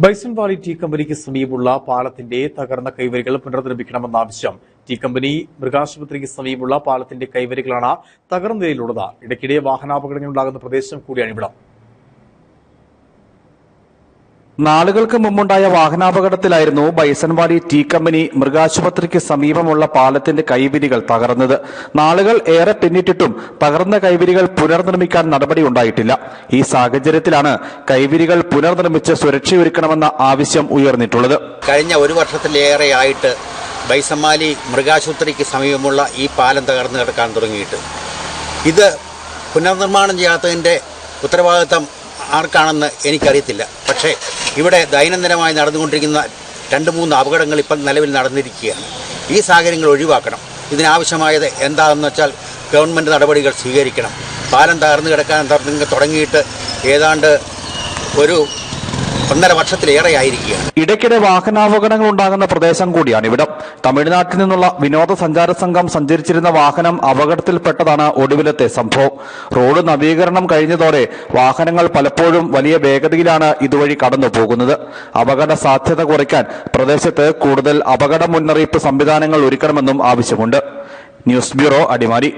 Bison Valley tea കമ്പനിക്ക് സമീപമുള്ള പാലത്തിന്റെ തകർന്ന കൈവരികൾ പുനർനിർമ്മിക്കണമെന്ന ആവശ്യം. ടീ കമ്പനി മൃഗാശുപത്രിക്ക് സമീപമുള്ള പാലത്തിന്റെ കൈവരികളാണ് തകർന്ന നിലയിലുള്ളത്. ഇടയ്ക്കിടെ വാഹനാപകടങ്ങൾ ഉണ്ടാകുന്ന പ്രദേശം കൂടിയാണ് ഇവിടം. നാളുകൾക്ക് മുമ്പുണ്ടായ വാഹനാപകടത്തിലായിരുന്നു ബൈസൺവാടി ടീ കമ്പനി മൃഗാശുപത്രിക്ക് സമീപമുള്ള പാലത്തിന്റെ കൈവിരികൾ തകർന്നത്. നാളുകൾ ഏറെ പിന്നിട്ടിട്ടും തകർന്ന കൈവിരികൾ പുനർനിർമ്മിക്കാൻ നടപടി ഉണ്ടായിട്ടില്ല. ഈ സാഹചര്യത്തിലാണ് കൈവിരികൾ പുനർനിർമ്മിച്ച് സുരക്ഷയൊരുക്കണമെന്ന ആവശ്യം ഉയർന്നിട്ടുള്ളത്. കഴിഞ്ഞ ഒരു വർഷത്തിലേറെയായിട്ട് ബൈസമാലി മൃഗാശുപത്രിക്ക് സമീപമുള്ള ഈ പാലം തകർന്നു കിടക്കാൻ തുടങ്ങിയിട്ട്. ഇത് പുനർനിർമ്മാണം ചെയ്യാത്തതിന്റെ ഉത്തരവാദിത്തം ആർക്കാണെന്ന് എനിക്കറിയത്തില്ല. പക്ഷേ ഇവിടെ ദൈനംദിനമായി നടന്നുകൊണ്ടിരിക്കുന്ന രണ്ട് മൂന്ന് അപകടങ്ങൾ ഇപ്പം നിലവിൽ നടന്നിരിക്കുകയാണ്. ഈ സാഹചര്യങ്ങൾ ഒഴിവാക്കണം. ഇതിനാവശ്യമായത് എന്താണെന്ന് വെച്ചാൽ ഗവൺമെന്റ് നടപടികൾ സ്വീകരിക്കണം. പാലം തകർന്നു കിടക്കാൻ തുടങ്ങി- തുടങ്ങിയിട്ട് ഏതാണ്ട് ഒരു ഒന്നര വർഷത്തിലേറെ ആയിരിക്കുകയാണ് ഇടയ്ക്കിടെ വാഹനാപകടങ്ങൾ ഉണ്ടാകുന്ന പ്രദേശം കൂടിയാണ് ഇവിടം. തമിഴ്നാട്ടിൽ നിന്നുള്ള വിനോദ സഞ്ചാര സംഘം സഞ്ചരിച്ചിരുന്ന വാഹനം അപകടത്തിൽപ്പെട്ടതാണ് ഒടുവിലത്തെ സംഭവം. റോഡ് നവീകരണം കഴിഞ്ഞതോടെ വാഹനങ്ങൾ പലപ്പോഴും വലിയ വേഗതയിലാണ് ഇതുവഴി കടന്നു പോകുന്നത്. അപകട സാധ്യത കുറയ്ക്കാൻ പ്രദേശത്ത് കൂടുതൽ അപകട മുന്നറിയിപ്പ് സംവിധാനങ്ങൾ ഒരുക്കണമെന്നും ആവശ്യമുണ്ട്. News bureau Adimali.